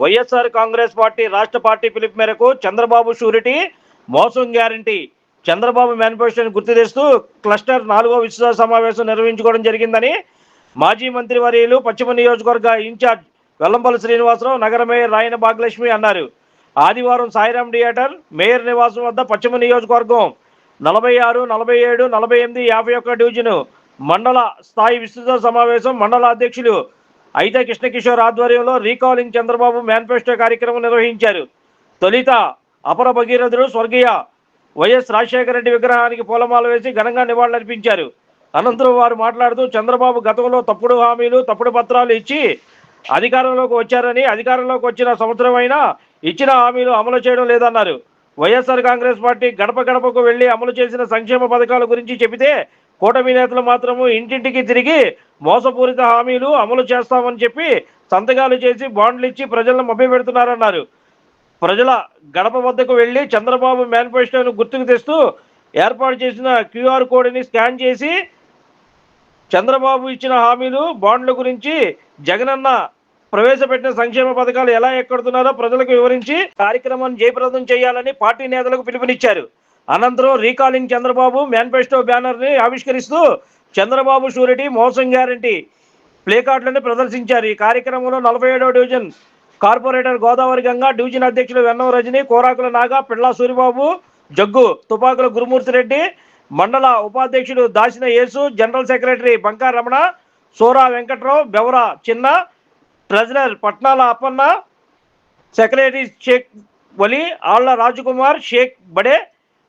YSR Congress party రాష్ట్ర party పిలుపు మేరకు చంద్రబాబు షూరిటీ మోసం గ్యారంటీ. చంద్రబాబు మేనిఫెస్టోని గుర్తు తెస్తూ క్లస్టర్ నాలుగో విశ్వాస సమావేశం నిర్వహించుకోవడం జరిగిందని మాజీ మంత్రి వర్యులు పశ్చిమ నియోజకవర్గ ఇన్ఛార్జ్ వెల్లంపల్లి శ్రీనివాసరావు నగర మేయర్ రాయన భాగ్యలక్ష్మి అన్నారు. ఆదివారం సాయిరాం థియేటర్ మేయర్ నివాసం వద్ద పశ్చిమ నియోజకవర్గం నలభై ఆరు నలభై ఏడు నలభై ఎనిమిది యాభై ఒక్క డివిజను మండల స్థాయి విస్తృత సమావేశం మండల అధ్యక్షులు అయితే కృష్ణకిషోర్ ఆధ్వర్యంలో రీకాలింగ్ చంద్రబాబు మేనిఫెస్టో కార్యక్రమం నిర్వహించారు. తొలిత అపర భగీరథుడు స్వర్గీయ వైఎస్ రాజశేఖర రెడ్డి విగ్రహానికి పూలమాల వేసి ఘనంగా నివాళులర్పించారు. అనంతరం వారు మాట్లాడుతూ చంద్రబాబు గతంలో తప్పుడు హామీలు తప్పుడు పత్రాలు ఇచ్చి అధికారంలోకి వచ్చారని అధికారంలోకి వచ్చిన సంవత్సరమైనా ఇచ్చిన హామీలు అమలు చేయడం లేదన్నారు. వైఎస్ఆర్ కాంగ్రెస్ పార్టీ గడప గడపకు వెళ్ళి అమలు చేసిన సంక్షేమ పథకాల గురించి చెబితే కూటమి నేతలు మాత్రము ఇంటింటికి తిరిగి మోసపూరిత హామీలు అమలు చేస్తామని చెప్పి సంతకాలు చేసి బాండ్లు ఇచ్చి ప్రజలను మభ్యపెడుతున్నారన్నారు ప్రజల గడప వద్దకు వెళ్ళి చంద్రబాబు మేనిఫెస్టోను గుర్తుకు తెస్తూ ఏర్పాటు చేసిన క్యూఆర్ కోడ్ని స్కాన్ చేసి చంద్రబాబు ఇచ్చిన హామీలు బాండ్ల గురించి జగనన్న ప్రవేశపెట్టిన సంక్షేమ పథకాలు ఎలా ఎక్కడుతున్నారో ప్రజలకు వివరించి కార్యక్రమాన్ని జయప్రదం చేయాలని పార్టీ నేతలకు పిలుపునిచ్చారు. అనంతరం రీకాలింగ్ చంద్రబాబు మేనిఫెస్టో బ్యానర్ని ఆవిష్కరిస్తూ చంద్రబాబు షూరిటీ మోసం గ్యారంటీ ప్లేకార్డులను ప్రదర్శించారు. ఈ కార్యక్రమంలో నలభై ఏడవ division corporator Godavari Ganga division అధ్యక్షులు వెన్నం రజని కోరాకుల నాగా పిళ్ళా సూరిబాబు జగ్గు తుపాకుల గురుమూర్తి రెడ్డి మండల ఉపాధ్యక్షుడు Dasina Yesu general secretary Banka Ramana Sora Venkatrao Bevara Chinna treasurer Patnala Appanna secretary Sheikh Vali Alla Rajakumar Sheikh బడే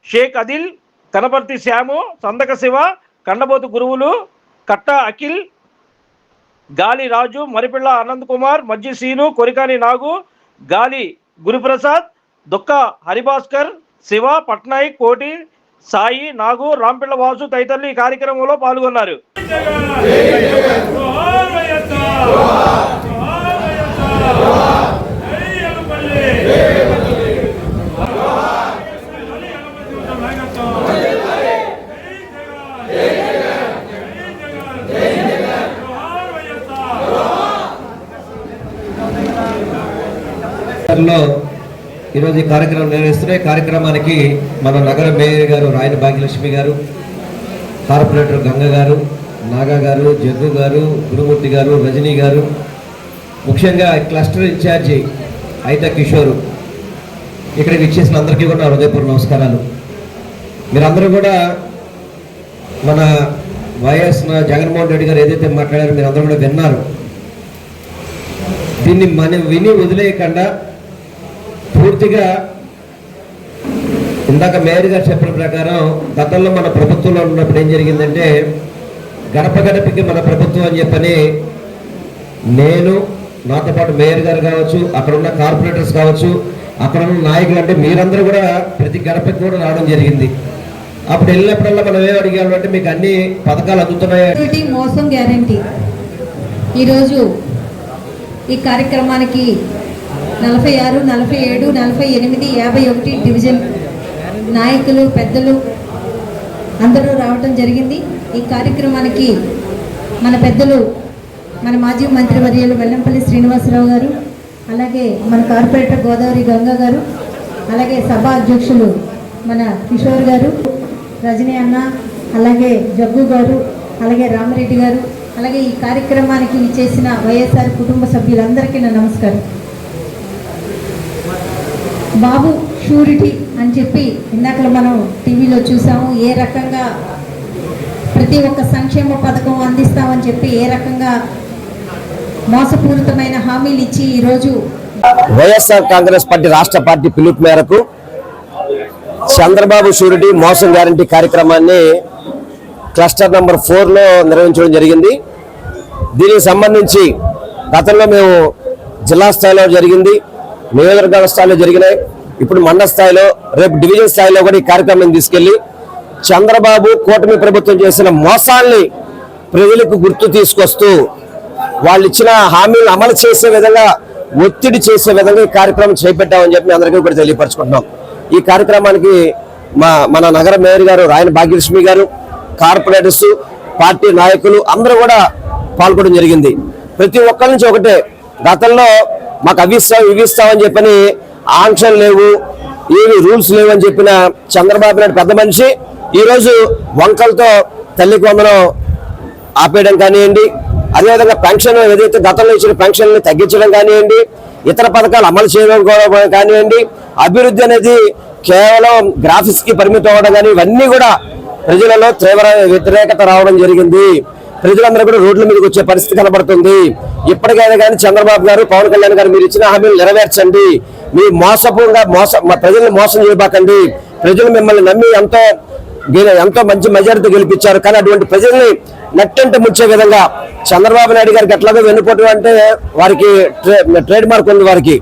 షేక్ అదిల్ కనపర్తి శ్యాము సందక శివ కండబోతు గురువులు కట్ట అఖిల్ గాలి రాజు మరిపిళ్ళ అనంత్ కుమార్ మజ్జి సీను కొరికాని నాగు గాలి గురుప్రసాద్ దుక్క హరిభాస్కర్ శివ పట్నాయక్ కోటి సాయి నాగు రాంపిళ్ళ వాసు తదితరులు ఈ కార్యక్రమంలో పాల్గొన్నారు లో ఈరోజు ఈ కార్యక్రమం నిర్వహిస్తున్న కార్యక్రమానికి మన నగర మేయర్ గారు రాయన భాగ్యలక్ష్మి గారు కార్పొరేటర్ గంగ గారు నాగా గారు జగ్గు గారు గురుమూర్తి గారు రజనీ గారు ముఖ్యంగా క్లస్టర్ ఇన్ఛార్జి అయిత కిషోర్ ఇక్కడికి ఇచ్చేసిన అందరికీ కూడా హృదయపూర్వ నమస్కారాలు. మీరందరూ కూడా మన వైఎస్ నా జగన్మోహన్ రెడ్డి గారు ఏదైతే మాట్లాడారో మీరందరూ కూడా విన్నారు. దీన్ని మనం విని వదిలేయకుండా పూర్తిగా ఇందాక మేరీ గారు చెప్పిన ప్రకారం గతంలో మన ప్రభుత్వంలో ఉన్నప్పుడు ఏం జరిగిందంటే గడప గడపకి మన ప్రభుత్వం అని చెప్పని నేను నాతో పాటు మేయర్ గారు కావచ్చు అక్కడ ఉన్న కార్పొరేటర్స్ కావచ్చు అక్కడ ఉన్న నాయకులు అంటే మీరందరూ కూడా ప్రతి గడపకి కూడా రావడం జరిగింది. అప్పుడు వెళ్ళినప్పుడల్లా మనం ఏం అడిగాము అంటే మీకు అన్ని పథకాలు అందుతున్నాయా? మోసం గ్యారంటీ ఈరోజు ఈ కార్యక్రమానికి నలభై ఆరు నలభై ఏడు నలభై ఎనిమిది యాభై ఒకటి డివిజన్ నాయకులు పెద్దలు అందరూ రావటం జరిగింది. ఈ కార్యక్రమానికి మన పెద్దలు మన మాజీ మంత్రి వర్యులు వెల్లంపల్లి శ్రీనివాసరావు గారు అలాగే మన కార్పొరేటర్ గోదావరి గంగా గారు అలాగే సభా అధ్యక్షులు మన కిషోర్ గారు రజనీ అన్న అలాగే జగ్గు గారు అలాగే రామరెడ్డి గారు అలాగే ఈ కార్యక్రమానికి చేసిన వైఎస్ఆర్ కుటుంబ సభ్యులందరికీ నా నమస్కారం. బాబు షూరిటీ అని చెప్పి ఇందాకలో మనం టీవీలో చూసాము ఏ రకంగా ప్రతి ఒక్క సంక్షేమ పథకం అందిస్తామని చెప్పి ఏ రకంగా మోసపూరితమైన హామీలు ఇచ్చి ఈరోజు వైఎస్ఆర్ కాంగ్రెస్ పార్టీ రాష్ట్ర పార్టీ పిలుపు మేరకు చంద్రబాబు షూరిటీ మోసం గ్యారంటీ కార్యక్రమాన్ని క్లస్టర్ నెంబర్ ఫోర్లో నిర్వహించడం జరిగింది. దీనికి సంబంధించి గతంలో మేము జిల్లా స్థాయిలో జరిగింది. నియోజకవర్గాల స్థాయిలో జరిగినాయి. ఇప్పుడు మండల స్థాయిలో రేపు డివిజన్ స్థాయిలో కూడా ఈ కార్యక్రమం తీసుకెళ్ళి చంద్రబాబు కూటమి ప్రభుత్వం చేసిన మోసాల్ని ప్రజలకు గుర్తు తీసుకొస్తూ వాళ్ళు ఇచ్చిన హామీలు అమలు చేసే విధంగా ఒత్తిడి చేసే విధంగా ఈ కార్యక్రమం చేపట్టామని చెప్పి అందరికీ కూడా తెలియపరచుకుంటున్నాం. ఈ కార్యక్రమానికి మా మన నగర మేయర్ గారు రాయన భాగ్యలక్ష్మి గారు కార్పొరేటర్స్ పార్టీ నాయకులు అందరూ కూడా పాల్గొనడం జరిగింది. ప్రతి ఒక్కరి నుంచి ఒకటే. గతంలో మాకు అవి ఇస్తావు ఇవి ఇస్తామని చెప్పని ఆంక్షలు లేవు ఏవి రూల్స్ లేవు అని చెప్పిన చంద్రబాబు నాయుడు పెద్ద మనిషి. ఈరోజు వంకలతో తల్లికి వందనం ఆపేయడం కానివ్వండి అదేవిధంగా పెన్షన్ ఏదైతే గతంలో ఇచ్చిన పెన్షన్ తగ్గించడం కానివ్వండి ఇతర పథకాలు అమలు చేయడం కూడా కానివ్వండి అభివృద్ధి అనేది కేవలం గ్రాఫిక్స్కి పరిమితం అవ్వడం కానీ ఇవన్నీ కూడా ప్రజలలో తీవ్ర వ్యతిరేకత రావడం జరిగింది. ప్రజలందరూ కూడా రోడ్ల మీదకి వచ్చే పరిస్థితి కనబడుతుంది. ఇప్పటికైనా కానీ చంద్రబాబు గారు పవన్ కళ్యాణ్ గారు మీరు ఇచ్చిన హామీలు నెరవేర్చండి. మీ మోసపూర్గా మోస మా ప్రజల్ని మోసం చేయబాకండి. ప్రజలు మిమ్మల్ని నమ్మి ఎంతో ఎంతో మంచి మెజారిటీ గెలిపించారు. కానీ అటువంటి ప్రజల్ని నట్టంటే ముంచే విధంగా చంద్రబాబు నాయుడు గారికి ఎట్లాగో వెన్నుపోటు అంటే వారికి ట్రే- ట్రేడ్ మార్క్ ఉంది వారికి.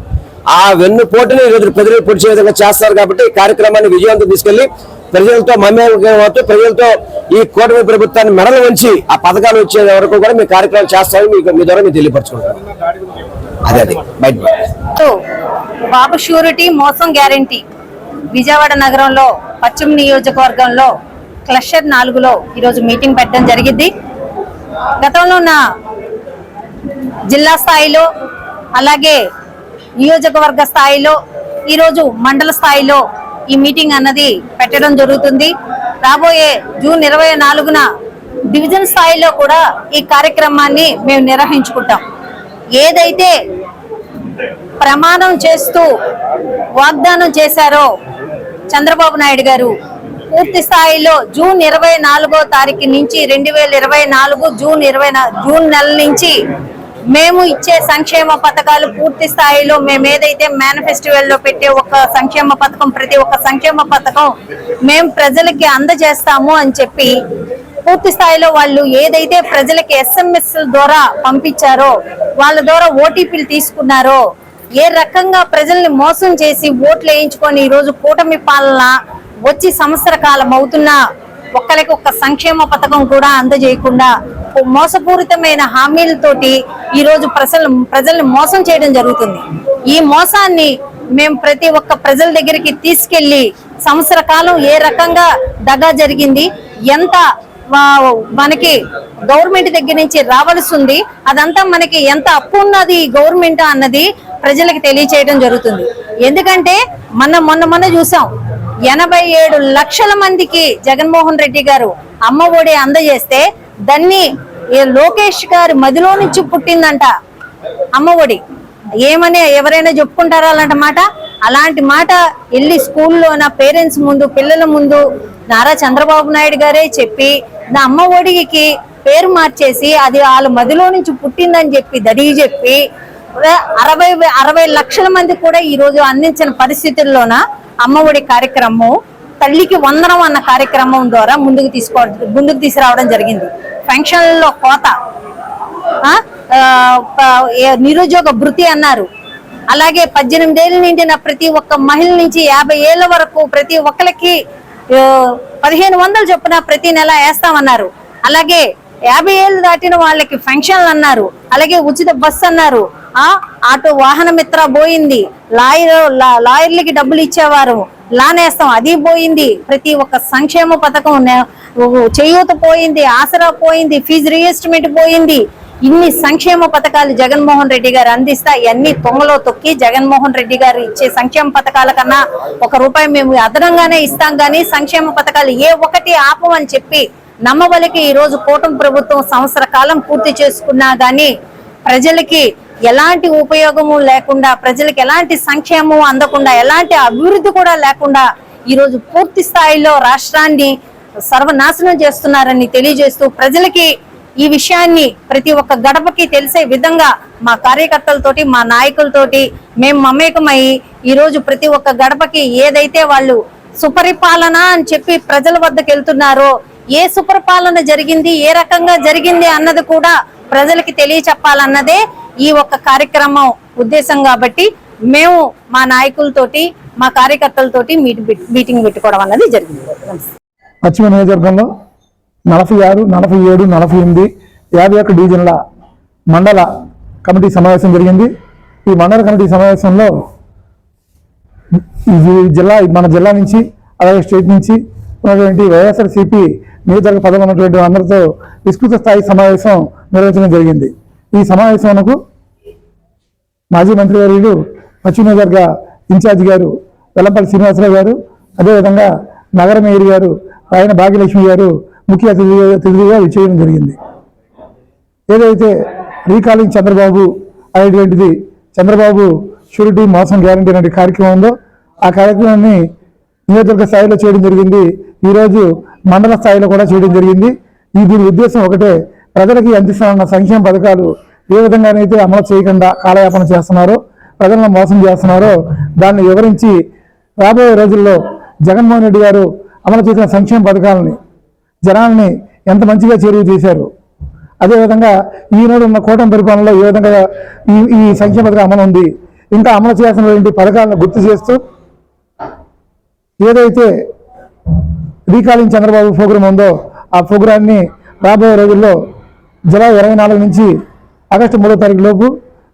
ఆ వెన్నుపోటుని ఈరోజు ప్రజలు పొడిచే విధంగా చేస్తారు కాబట్టి ఈ కార్యక్రమాన్ని విజయవంతం తీసుకెళ్ళి ప్రజలతో మమేకమవుతూ ప్రజలతో ఈ కూటమి ప్రభుత్వాన్ని మెడలు ఉంచి ఆ పథకాలు వచ్చే వరకు కూడా మీ కార్యక్రమం చేస్తామని మీకు మీ ద్వారా మీరు తెలియపరచుకుంటారు అదే అదే. బయట బాబు షూరిటీ మోసం గ్యారంటీ. విజయవాడ నగరంలో పశ్చిమ నియోజకవర్గంలో క్లస్టర్ నాలుగులో ఈరోజు మీటింగ్ పెట్టడం జరిగింది. గతంలో ఉన్న జిల్లా స్థాయిలో అలాగే నియోజకవర్గ స్థాయిలో ఈరోజు మండల స్థాయిలో ఈ మీటింగ్ అన్నది పెట్టడం జరుగుతుంది. రాబోయే జూన్ ఇరవై నాలుగున డివిజన్ స్థాయిలో కూడా ఈ కార్యక్రమాన్ని మేము నిర్వహించుకుంటాం. ఏదైతే ప్రమాణం చేస్తూ వాగ్దానం చేశారో చంద్రబాబు నాయుడు గారు పూర్తి స్థాయిలో జూన్ ఇరవై నాలుగో తారీఖు నుంచి రెండు వేల ఇరవై నాలుగు జూన్ ఇరవై జూన్ నెల నుంచి మేము ఇచ్చే సంక్షేమ పథకాలు పూర్తి స్థాయిలో మేము ఏదైతే మేనిఫెస్టివల్లో పెట్టే ఒక సంక్షేమ పథకం ప్రతి ఒక్క సంక్షేమ పథకం మేము ప్రజలకి అందజేస్తాము అని చెప్పి పూర్తి స్థాయిలో వాళ్ళు ఏదైతే ప్రజలకి ఎస్ఎంఎస్ ద్వారా పంపించారో వాళ్ళ ద్వారా ఓటీపీలు తీసుకున్నారో ఏ రకంగా ప్రజల్ని మోసం చేసి ఓట్లు వేయించుకొని ఈ రోజు కూటమి పాలన వచ్చి సంవత్సర కాలం అవుతున్నా ఒక్కరికి ఒక్క సంక్షేమ పథకం కూడా అందజేయకుండా మోసపూరితమైన హామీలతోటి ఈ రోజు ప్రజలు ప్రజల్ని మోసం చేయడం జరుగుతుంది. ఈ మోసాన్ని మేము ప్రతి ఒక్క ప్రజల దగ్గరికి తీసుకెళ్ళి సంవత్సర కాలం ఏ రకంగా దగా జరిగింది ఎంత మనకి గవర్నమెంట్ దగ్గర నుంచి రావాల్సి ఉంది అదంతా మనకి ఎంత అప్పు ఉన్నది గవర్నమెంట్ అన్నది ప్రజలకు తెలియచేయడం జరుగుతుంది. ఎందుకంటే మొన్న మొన్న మొన్న చూసాం ఎనభై ఏడు లక్షల మందికి జగన్మోహన్ రెడ్డి గారు అమ్మ ఒడి అందజేస్తే దాన్ని లోకేష్ గారి మదిలో నుంచి పుట్టిందంట అమ్మ ఒడి ఏమని ఎవరైనా చెప్పుకుంటారా అలాంటి మాట? అలాంటి మాట వెళ్ళి స్కూల్లో నా పేరెంట్స్ ముందు పిల్లల ముందు నారా చంద్రబాబు నాయుడు గారే చెప్పి నా అమ్మ ఒడికి పేరు మార్చేసి అది వాళ్ళ మదిలో నుంచి పుట్టిందని చెప్పి దడిగి చెప్పి అరవై అరవై లక్షల మంది కూడా ఈ రోజు అందించిన పరిస్థితుల్లోన అమ్మ ఒడి కార్యక్రమం తల్లికి వందనం అన్న కార్యక్రమం ద్వారా ముందుకు తీసుకోవడం ముందుకు తీసుకురావడం జరిగింది. పెన్షన్లో కోత. నిరుద్యోగ భృతి అన్నారు. అలాగే పద్దెనిమిదేళ్ళు నిండిన ప్రతి ఒక్క మహిళ నుంచి యాభై ఏళ్ళ వరకు ప్రతి ఒక్కరికి పదిహేను వందలు చొప్పున ప్రతి నెల వేస్తామన్నారు. అలాగే యాభై ఏళ్ళు దాటిన వాళ్ళకి ఫంక్షన్లు అన్నారు. అలాగే ఉచిత బస్సు అన్నారు. ఆ ఆటో వాహన మిత్ర పోయింది. లాయర్ లా- లాయర్లకి డబ్బులు ఇచ్చేవారు. లానేస్తాం. అది పోయింది. ప్రతి ఒక్క సంక్షేమ పథకం చేయూత పోయింది ఆసరా పోయింది ఫీజు రిజిస్ట్మెంట్ పోయింది. ఇన్ని సంక్షేమ పథకాలు జగన్మోహన్ రెడ్డి గారు అందిస్తా ఇవన్నీ తొంగలో తొక్కి జగన్మోహన్ రెడ్డి గారు ఇచ్చే సంక్షేమ పథకాల కన్నా ఒక రూపాయి మేము అదనంగానే ఇస్తాం గానీ సంక్షేమ పథకాలు ఏ ఒకటి ఆపమని చెప్పి నమ్మబలికి ఈ రోజు కూటమి ప్రభుత్వం సంవత్సర కాలం పూర్తి చేసుకున్నా గానీ ప్రజలకి ఎలాంటి ఉపయోగము లేకుండా ప్రజలకు ఎలాంటి సంక్షేమం అందకుండా ఎలాంటి అభివృద్ధి కూడా లేకుండా ఈ రోజు పూర్తి స్థాయిలో రాష్ట్రాన్ని సర్వనాశనం చేస్తున్నారని తెలియజేస్తూ ప్రజలకి ఈ విషయాన్ని ప్రతి ఒక్క గడపకి తెలిసే విధంగా మా కార్యకర్తలతోటి మా నాయకులతోటి మేము మమేకమై ఈరోజు ప్రతి ఒక్క గడపకి ఏదైతే వాళ్ళు సుపరిపాలన అని చెప్పి ప్రజల వద్దకు వెళ్తున్నారో ఏ సుపరిపాలన జరిగింది ఏ రకంగా జరిగింది అన్నది కూడా ప్రజలకి తెలియచెప్పాలన్నదే ఈ ఒక్క కార్యక్రమం ఉద్దేశం కాబట్టి మేము మా నాయకులతోటి మా కార్యకర్తలతోటి మీటింగ్ పెట్టుకోవడం అన్నది జరిగింది నమస్తే. పశ్చిమ నియోజకవర్గంలో నలభై ఆరు నలభై ఏడు నలభై ఎనిమిది యాభై ఒక్క డివిజన్ల మండల కమిటీ సమావేశం జరిగింది. ఈ మండల కమిటీ సమావేశంలో ఈ జిల్లా మన జిల్లా నుంచి అలాగే స్టేట్ నుంచి ఉన్నటువంటి వైఎస్ఆర్సీపీ నియోజకవర్గ పదవి ఉన్నటువంటి అందరితో విస్తృత స్థాయి సమావేశం నిర్వహించడం జరిగింది. ఈ సమావేశంకు మాజీ మంత్రివర్యులు పశ్చిమ నియోజకవర్గ ఇన్ఛార్జి గారు వెల్లంపల్లి శ్రీనివాసరావు గారు అదేవిధంగా నగర మేయర్ గారు ఆయన భాగ్యలక్ష్మి గారు ముఖ్య అతిథిగా అతిథిగా చేయడం జరిగింది. ఏదైతే రీకాలింగ్ చంద్రబాబు అనేటువంటిది చంద్రబాబు షూరిటీ మోసం గ్యారంటీ అనే కార్యక్రమం ఉందో ఆ కార్యక్రమాన్ని నియోజకవర్గ స్థాయిలో చేయడం జరిగింది. ఈరోజు మండల స్థాయిలో కూడా చేయడం జరిగింది. ఈ దీని ఉద్దేశం ఒకటే ప్రజలకి అందిస్తున్న సంక్షేమ పథకాలు ఏ విధంగానైతే అమలు చేయకుండా కాలయాపన చేస్తున్నారో ప్రజలను మోసం చేస్తున్నారో దాన్ని వివరించి రాబోయే రోజుల్లో జగన్మోహన్ రెడ్డి గారు అమలు చేసిన సంక్షేమ పథకాలని జనాల్ని ఎంత మంచిగా చేరువు చేశారు. అదేవిధంగా ఈనాడు ఉన్న కూటమి పరిపాలనలో ఏ విధంగా ఈ ఈ సంక్షేమ పథకం అమలు ఉంది ఇంకా అమలు చేయాల్సినటువంటి పథకాలను గుర్తు చేస్తూ ఏదైతే రీకాలింగ్ చంద్రబాబు ప్రోగ్రాం ఉందో ఆ ప్రోగ్రాన్ని రాబోయే రోజుల్లో జూలై ఇరవై నాలుగు నుంచి ఆగస్టు మూడో తారీఖు లోపు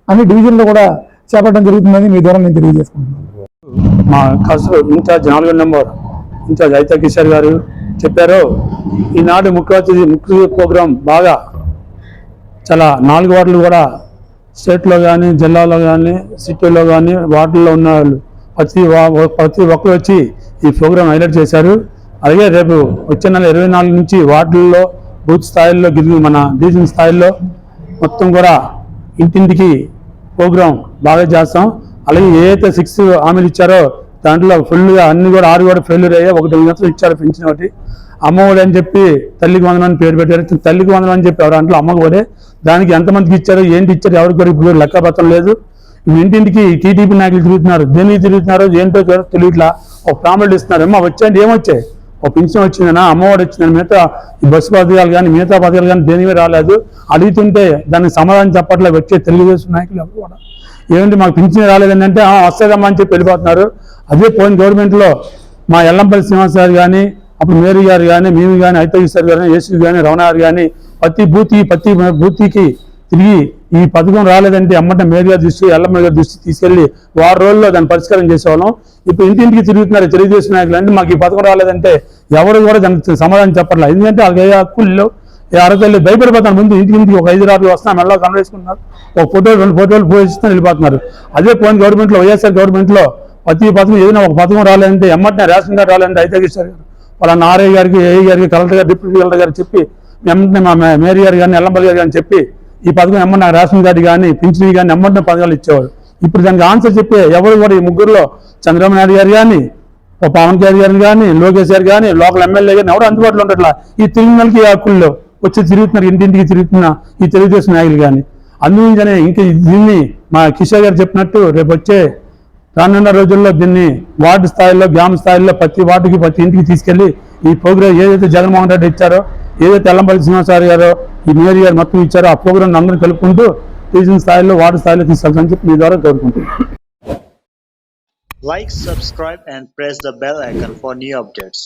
అన్ని డివిజన్లో కూడా చేపట్టడం జరుగుతుందని మీ ద్వారా నేను తెలియజేసుకుంటున్నాను. మా కసు ఇన్ఛార్జ్ నెంబర్. ఇన్ఛార్జ్ అయితే కిషోర్ గారు చెప్పారు. ఈనాడు ముఖ్య అతిథి ముఖ్య ప్రోగ్రాం బాగా చాలా నాలుగు వార్డులు కూడా స్టేట్లో కానీ జిల్లాలో కానీ సిటీలో కానీ వార్డుల్లో ఉన్న వాళ్ళు ప్రతి ప్రతి ఒక్కరు వచ్చి ఈ ప్రోగ్రాం హైలైట్ చేశారు. అలాగే రేపు వచ్చే నెల ఇరవై నాలుగు నుంచి వార్డుల్లో బూత్ స్థాయిల్లో గిరి మన డివిజన్ స్థాయిల్లో మొత్తం కూడా ఇంటింటికి ప్రోగ్రాం బాగా చేస్తాం. అలాగే ఏ అయితే సిక్స్ హామీలు ఇచ్చారో దాంట్లో ఫుల్గా అన్ని కూడా ఆరు కూడా ఫెయిల్యూర్ అయ్యాయి. ఒకటి మాత్రం ఇచ్చారు పెంచిన ఒకటి అమ్మఒడి అని చెప్పి తల్లికి వందనం అని పేరు పెట్టారు. తల్లికి వందనం అని చెప్పి ఎవరు దాంట్లో అమ్మఒడే దానికి ఎంతమందికి ఇచ్చారు ఏంటి ఇచ్చారు ఎవరికి కూడా ఇప్పుడు లెక్కపత్రం లేదు. ఇంటింటికి టీడీపీ నాయకులు తిరుగుతున్నారు. దేనికి తిరుగుతున్నారు ఏంటో తెలియట్లా ఒక ప్రాములు ఇస్తున్నారు అమ్మ వచ్చాయండి. ఏమొచ్చాయి ఒక పింఛన్ వచ్చిందనా? అమ్మఒడి వచ్చిందని? మిగతా ఈ బస్సు పథకాలు కానీ మిగతా పథకాలు కానీ దేనివి రాలేదు. అడుగుతుంటే దానికి సమాధానం చెప్పట్లే వచ్చే తెలుగుదేశం నాయకులు ఎవరు కూడా. ఏమంటే మాకు పింఛన్ రాలేదని అంటే "ఆ, వస్తుందమ్మా అని చెప్పి వెళ్ళిపోతున్నారు. అదే పోయిన గవర్నమెంట్లో మా ఎల్లంపల్లి శ్రీనివాస్ గారు కానీ అప్పుడు మేరీ గారు కానీ మేము కానీ ఐతగి సార్ కానీ యేసు కానీ రమణ గారు కానీ ప్రతి బూతి ప్రతి బూతికి తిరిగి ఈ పథకం రాలేదంటే అమ్మట మేరీ దృష్టి ఎల్లమ్మ గారి దృష్టి తీసుకెళ్ళి వారం రోజుల్లో దాన్ని పరిష్కారం చేసేవాళ్ళం. ఇప్పుడు ఇంటింటికి తిరుగుతున్నారు తెలుగుదేశం నాయకులు అంటే మాకు ఈ పథకం రాలేదంటే ఎవరు కూడా దానికి సమాధానం చెప్పట్లేదు. ఎందుకంటే వాళ్ళకి ఏ హక్కులు లేవు. అరకల్లి భయపడిపోతాను. ముందు ఇంటికి ఇంటికి ఒక ఐదు రాత్రి వస్తాను. మెల్ల కనవేసుకుంటున్నారు ఒక ఫోటో రెండు ఫోటోలు పోయిస్తున్నా వెళ్ళిపోతున్నారు అదే పోయిన గవర్నమెంట్లో వైఎస్ఆర్ గవర్నమెంట్లో ప్రతి పథకం ఏదైనా ఒక పథకం రాలేదంటే ఎమ్మటినే రేషన్ కార్డు రాలేదంటే అయితే ఇస్తారు వాళ్ళ నారయ్య గారికి ఏఐ గారికి కలెక్టర్ గారు డిప్యూటీ కలెక్టర్ గారు చెప్పి ఎమ్మటినే మా మేరీ గారు కానీ ఎల్లంపల్లి గారు కానీ చెప్పి ఈ పథకం ఎమ్మన్నా రేషన్ కార్డు కానీ పింఛన్ కానీ ఎమ్మటినే పథకాలు ఇచ్చేవారు. ఇప్పుడు దానికి ఆన్సర్ చెప్పి ఎవరు కూడా ఈ ముగ్గురులో చంద్రబాబు నాయుడు గారు కానీ పవన్ కళ్యాణ్ గారిని కానీ లోకేష్ గారు కానీ లోకల్ ఎమ్మెల్యే కానీ ఎవరు అందుబాటులో ఉండట్లా? ఈ తిరుమలకి హక్కుల్లో వచ్చి తిరుగుతున్నారు ఇంటింటికి తిరుగుతున్న ఈ తెలుగుదేశం నాయకులు కానీ అందుకనే ఇంకా దీన్ని మా కిషోర్ గారు చెప్పినట్టు రేపు వచ్చే రానున్న రోజుల్లో దీన్ని వార్డు స్థాయిలో గ్రామ స్థాయిలో ప్రతి వార్డుకి ప్రతి ఇంటికి తీసుకెళ్ళి ఈ ప్రోగ్రామ్ ఏదైతే జగన్మోహన్ రెడ్డి ఇచ్చారో ఏదైతే ఎల్లంపల్లి శ్రీనివాసరావు గారో ఈ మేయర్ గారు మొత్తం ఇచ్చారో ఆ ప్రోగ్రామ్ అందరూ కలుపుకుంటూ డివిజన్ స్థాయిలో వార్డు స్థాయిలో తీసుకెళ్తామని చెప్పి మీ ద్వారా కోరుకుంటున్నాను Like, subscribe, and press the bell icon for new updates.